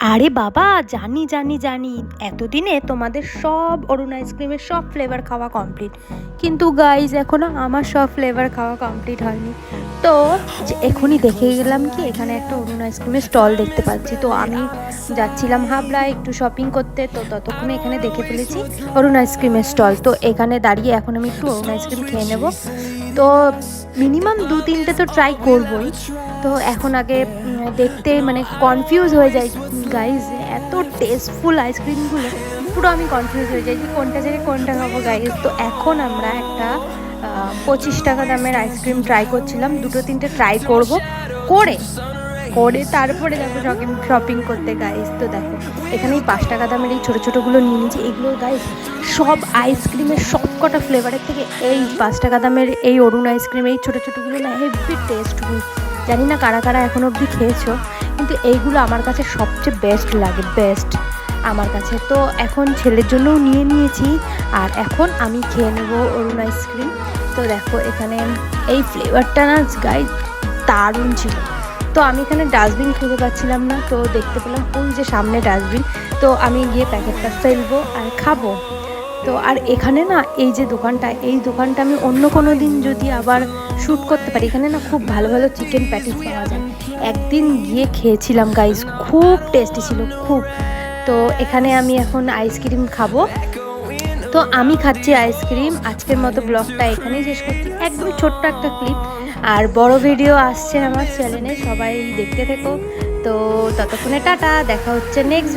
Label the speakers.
Speaker 1: আরে বাবা, জানি জানি জানি। এতদিনে তোমাদের সব অরুণ আইসক্রিমের সব ফ্লেভার খাওয়া কমপ্লিট কিন্তু গাইজ এখনও আমার সব ফ্লেভার খাওয়া কমপ্লিট হয়নি। তো এখনই দেখে গেলাম কি, এখানে একটা অরুণ আইসক্রিমের স্টল দেখতে পাচ্ছি। তো আমি যাচ্ছিলাম হাবড়া একটু শপিং করতে। তো ততক্ষণে এখানে দেখে ফেলেছি অরুণ আইসক্রিমের স্টল তো এখানে দাঁড়িয়ে এখন আমি একটু অরুণ আইসক্রিম খেয়ে নেব। তো মিনিমাম দু তিনটে তো ট্রাই করবই। তো এখন আগে দেখতে মানে কনফিউজ হয়ে যাই গাইজ এত টেস্টফুল আইসক্রিমগুলো পুরো আমি কনফিউজ হয়ে যাই যে কোনটা থেকে কোনটা খাব গাইজ তো এখন আমরা একটা পঁচিশ টাকা দামের আইসক্রিম ট্রাই করছিলাম, দুটো তিনটে ট্রাই করব, করে করে তারপরে যাব শপিং শপিং করতে গাইজ তো দেখো এখানে এই পাঁচ টাকা দামের এই ছোটো ছোটোগুলো নিয়ে নিয়েছি। এগুলো গাইজ সব আইসক্রিমের সব কটা ফ্লেভারের থেকে এই পাঁচ টাকা দামের এই অরুণ আইসক্রিম এই ছোটো ছোটোগুলো না হেভি টেস্টফুল জানি না কারা কারা এখন অবধি খেয়েছো, কিন্তু এইগুলো আমার কাছে সবচেয়ে বেস্ট লাগে বেস্ট আমার কাছে তো এখন ছেলের জন্যও নিয়ে নিয়েছি, আর এখন আমি খেয়ে নেব অরুণ আইসক্রিম তো দেখো এখানে এই ফ্লেভারটা না গাই দারুণ ছিল। তো আমি এখানে ডাস্টবিন খুঁজে পাচ্ছিলাম না, তো দেখতে পেলাম, ওই যে সামনে ডাস্টবিন তো আমি গিয়ে প্যাকেটটা ফেলব আর খাব। তো আর এখানে না, এই যে দোকানটা, এই দোকানটা আমি অন্য কোনো দিন যদি আবার শ্যুট করতে পারি, এখানে না খুব ভালো ভালো চিকেন প্যাটিস পাওয়া যায়। একদিন গিয়ে খেয়েছিলাম গাইস খুব টেস্টি ছিল, খুব। তো এখানে আমি এখন আইসক্রিম খাব। তো আমি খাচ্ছি আইসক্রিম আজকের মতো ব্লগটা এখানেই শেষ করছি। একদম ছোট্ট একটা ক্লিপ আর বড় ভিডিও আসছে আমার চ্যানেলে সবাই দেখতে থেকো। তো ততক্ষণে টাটা, দেখা হচ্ছে নেক্সট